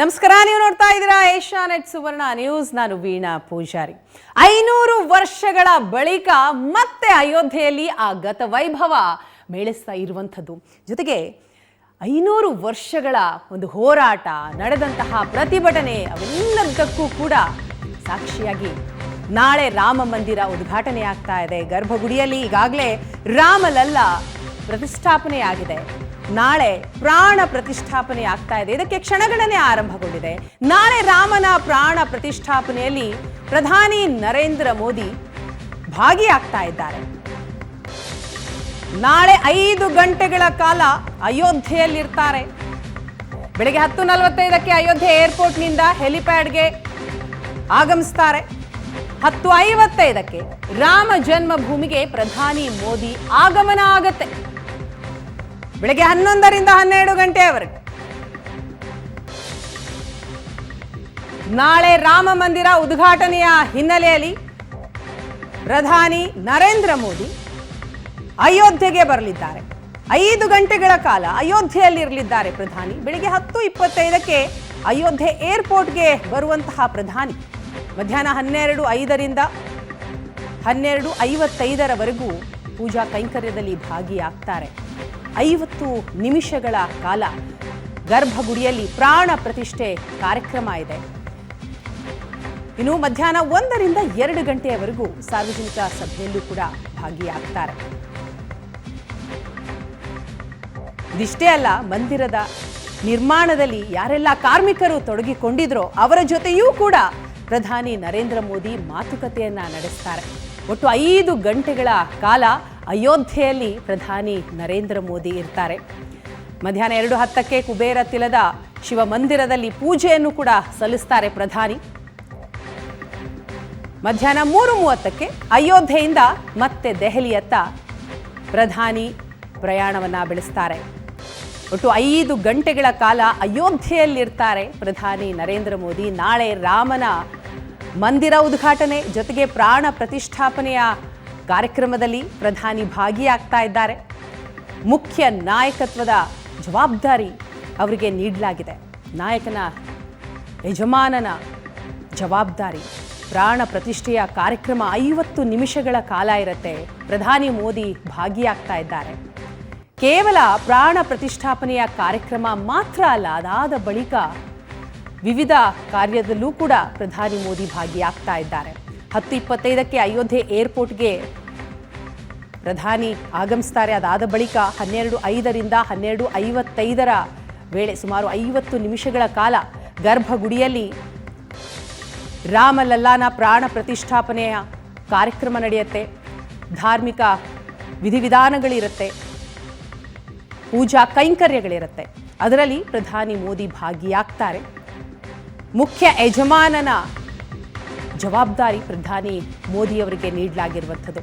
ನಮಸ್ಕಾರ, ನೀವು ನೋಡ್ತಾ ಇದ್ದೀರಾ ಏಷ್ಯಾ ನೆಟ್ ಸುವರ್ಣ ನ್ಯೂಸ್. ನಾನು ವೀಣಾ ಪೂಜಾರಿ. ಐನೂರು ವರ್ಷಗಳ ಬಳಿಕ ಮತ್ತೆ ಅಯೋಧ್ಯೆಯಲ್ಲಿ ಆ ಗತ ವೈಭವ ಮೇಳಿಸ್ತಾ ಇರುವಂಥದ್ದು. ಜೊತೆಗೆ ಐನೂರು ವರ್ಷಗಳ ಒಂದು ಹೋರಾಟ ನಡೆದಂತಹ ಪ್ರತಿಭಟನೆ ಅವೆಲ್ಲದಕ್ಕೂ ಕೂಡ ಸಾಕ್ಷಿಯಾಗಿ ನಾಳೆ ರಾಮ ಮಂದಿರ ಉದ್ಘಾಟನೆ ಆಗ್ತಾ ಇದೆ. ಗರ್ಭಗುಡಿಯಲ್ಲಿ ಈಗಾಗಲೇ ರಾಮಲಲ್ಲ ಪ್ರತಿಷ್ಠಾಪನೆಯಾಗಿದೆ. ನಾಳೆ ಪ್ರಾಣ ಪ್ರತಿಷ್ಠಾಪನೆ ಆಗ್ತಾ ಇದೆ. ಇದಕ್ಕೆ ಕ್ಷಣಗಣನೆ ಆರಂಭಗೊಂಡಿದೆ. ನಾಳೆ ರಾಮನ ಪ್ರಾಣ ಪ್ರತಿಷ್ಠಾಪನೆಯಲ್ಲಿ ಪ್ರಧಾನಿ ನರೇಂದ್ರ ಮೋದಿ ಭಾಗಿಯಾಗ್ತಾ ಇದ್ದಾರೆ. ನಾಳೆ ಐದು ಗಂಟೆಗಳ ಕಾಲ ಅಯೋಧ್ಯೆಯಲ್ಲಿರ್ತಾರೆ. ಬೆಳಗ್ಗೆ ಹತ್ತು ನಲವತ್ತೈದಕ್ಕೆ ಅಯೋಧ್ಯೆ ಏರ್ಪೋರ್ಟ್ನಿಂದ ಹೆಲಿಪ್ಯಾಡ್ಗೆ ಆಗಮಿಸ್ತಾರೆ. ಹತ್ತು ಐವತ್ತೈದಕ್ಕೆ ರಾಮ ಜನ್ಮಭೂಮಿಗೆ ಪ್ರಧಾನಿ ಮೋದಿ ಆಗಮನ ಆಗತ್ತೆ. ಬೆಳಗ್ಗೆ ಹನ್ನೊಂದರಿಂದ ಹನ್ನೆರಡು ಗಂಟೆಯವರೆಗೆ ನಾಳೆ ರಾಮ ಮಂದಿರ ಉದ್ಘಾಟನೆಯ ಹಿನ್ನೆಲೆಯಲ್ಲಿ ಪ್ರಧಾನಿ ನರೇಂದ್ರ ಮೋದಿ ಅಯೋಧ್ಯೆಗೆ ಬರಲಿದ್ದಾರೆ. ಐದು ಗಂಟೆಗಳ ಕಾಲ ಅಯೋಧ್ಯೆಯಲ್ಲಿರಲಿದ್ದಾರೆ ಪ್ರಧಾನಿ. ಬೆಳಿಗ್ಗೆ ಹತ್ತು ಇಪ್ಪತ್ತೈದಕ್ಕೆ ಅಯೋಧ್ಯೆ ಏರ್ಪೋರ್ಟ್ಗೆ ಬರುವಂತಹ ಪ್ರಧಾನಿ. ಮಧ್ಯಾಹ್ನ ಹನ್ನೆರಡು ಐದರಿಂದ ಹನ್ನೆರಡು ಐವತ್ತೈದರವರೆಗೂ ಪೂಜಾ ಕೈಂಕರ್ಯದಲ್ಲಿ ಭಾಗಿಯಾಗ್ತಾರೆ. ಐವತ್ತು ನಿಮಿಷಗಳ ಕಾಲ. ಗರ್ಭಗುಡಿಯಲ್ಲಿ ಪ್ರಾಣ ಪ್ರತಿಷ್ಠೆ ಕಾರ್ಯಕ್ರಮ ಇದೆ. ಇನ್ನು ಮಧ್ಯಾಹ್ನ ಒಂದರಿಂದ ಎರಡು ಗಂಟೆಯವರೆಗೂ ಸಾರ್ವಜನಿಕ ಸಭೆಯಲ್ಲೂ ಕೂಡ ಭಾಗಿಯಾಗ್ತಾರೆ. ಇದಿಷ್ಟೇ ಅಲ್ಲ, ಮಂದಿರದ ನಿರ್ಮಾಣದಲ್ಲಿ ಯಾರೆಲ್ಲ ಕಾರ್ಮಿಕರು ತೊಡಗಿಕೊಂಡಿದ್ರೋ ಅವರ ಜೊತೆಯೂ ಕೂಡ ಪ್ರಧಾನಿ ನರೇಂದ್ರ ಮೋದಿ ಮಾತುಕತೆಯನ್ನ ನಡೆಸ್ತಾರೆ. ಒಟ್ಟು ಐದು ಗಂಟೆಗಳ ಕಾಲ ಅಯೋಧ್ಯೆಯಲ್ಲಿ ಪ್ರಧಾನಿ ನರೇಂದ್ರ ಮೋದಿ ಇರ್ತಾರೆ. ಮಧ್ಯಾಹ್ನ ಎರಡು ಹತ್ತಕ್ಕೆ ಕುಬೇರ ತಿಲದ ಶಿವಮಂದಿರದಲ್ಲಿ ಪೂಜೆಯನ್ನು ಕೂಡ ಸಲ್ಲಿಸ್ತಾರೆ ಪ್ರಧಾನಿ. ಮಧ್ಯಾಹ್ನ ಮೂರು ಮೂವತ್ತಕ್ಕೆ ಅಯೋಧ್ಯೆಯಿಂದ ಮತ್ತೆ ದೆಹಲಿಯತ್ತ ಪ್ರಧಾನಿ ಪ್ರಯಾಣವನ್ನ ಬೆಳೆಸ್ತಾರೆ. ಒಟ್ಟು ಐದು ಗಂಟೆಗಳ ಕಾಲ ಅಯೋಧ್ಯೆಯಲ್ಲಿರ್ತಾರೆ ಪ್ರಧಾನಿ ನರೇಂದ್ರ ಮೋದಿ. ನಾಳೆ ರಾಮನ ಮಂದಿರ ಉದ್ಘಾಟನೆ ಜೊತೆಗೆ ಪ್ರಾಣ ಪ್ರತಿಷ್ಠಾಪನೆಯ ಕಾರ್ಯಕ್ರಮದಲ್ಲಿ ಪ್ರಧಾನಿ ಭಾಗಿಯಾಗ್ತಾ ಇದ್ದಾರೆ. ಮುಖ್ಯ ನಾಯಕತ್ವದ ಜವಾಬ್ದಾರಿ ಅವರಿಗೆ ನೀಡಲಾಗಿದೆ. ನಾಯಕನ, ಯಜಮಾನನ ಜವಾಬ್ದಾರಿ. ಪ್ರಾಣ ಪ್ರತಿಷ್ಠೆಯ ಕಾರ್ಯಕ್ರಮ ಐವತ್ತು ನಿಮಿಷಗಳ ಕಾಲ ಇರುತ್ತೆ. ಪ್ರಧಾನಿ ಮೋದಿ ಭಾಗಿಯಾಗ್ತಾ ಇದ್ದಾರೆ. ಕೇವಲ ಪ್ರಾಣ ಪ್ರತಿಷ್ಠಾಪನೆಯ ಕಾರ್ಯಕ್ರಮ ಮಾತ್ರ ಅಲ್ಲ, ಅದಾದ ಬಳಿಕ ವಿವಿಧ ಕಾರ್ಯದಲ್ಲೂ ಕೂಡ ಪ್ರಧಾನಿ ಮೋದಿ ಭಾಗಿಯಾಗ್ತಾ ಇದ್ದಾರೆ. ಹತ್ತು ಇಪ್ಪತ್ತೈದಕ್ಕೆ ಅಯೋಧ್ಯೆ ಏರ್ಪೋರ್ಟ್ಗೆ ಪ್ರಧಾನಿ ಆಗಮಿಸ್ತಾರೆ. ಅದಾದ ಬಳಿಕ ಹನ್ನೆರಡು ಐದರಿಂದ ಹನ್ನೆರಡು ಐವತ್ತೈದರ ವೇಳೆ ಸುಮಾರು ಐವತ್ತು ನಿಮಿಷಗಳ ಕಾಲ ಗರ್ಭಗುಡಿಯಲ್ಲಿ ರಾಮಲಲ್ಲಾನ ಪ್ರಾಣ ಪ್ರತಿಷ್ಠಾಪನೆಯ ಕಾರ್ಯಕ್ರಮ ನಡೆಯುತ್ತೆ. ಧಾರ್ಮಿಕ ವಿಧಿವಿಧಾನಗಳಿರುತ್ತೆ. ಪೂಜಾ ಕೈಂಕರ್ಯಗಳಿರುತ್ತೆ. ಅದರಲ್ಲಿ ಪ್ರಧಾನಿ ಮೋದಿ ಭಾಗಿಯಾಗ್ತಾರೆ. ಮುಖ್ಯ ಯಜಮಾನನ ಜವಾಬ್ದಾರಿ ಪ್ರಧಾನಿ ಮೋದಿಯವರಿಗೆ ನೀಡಲಾಗಿರುವಂಥದ್ದು.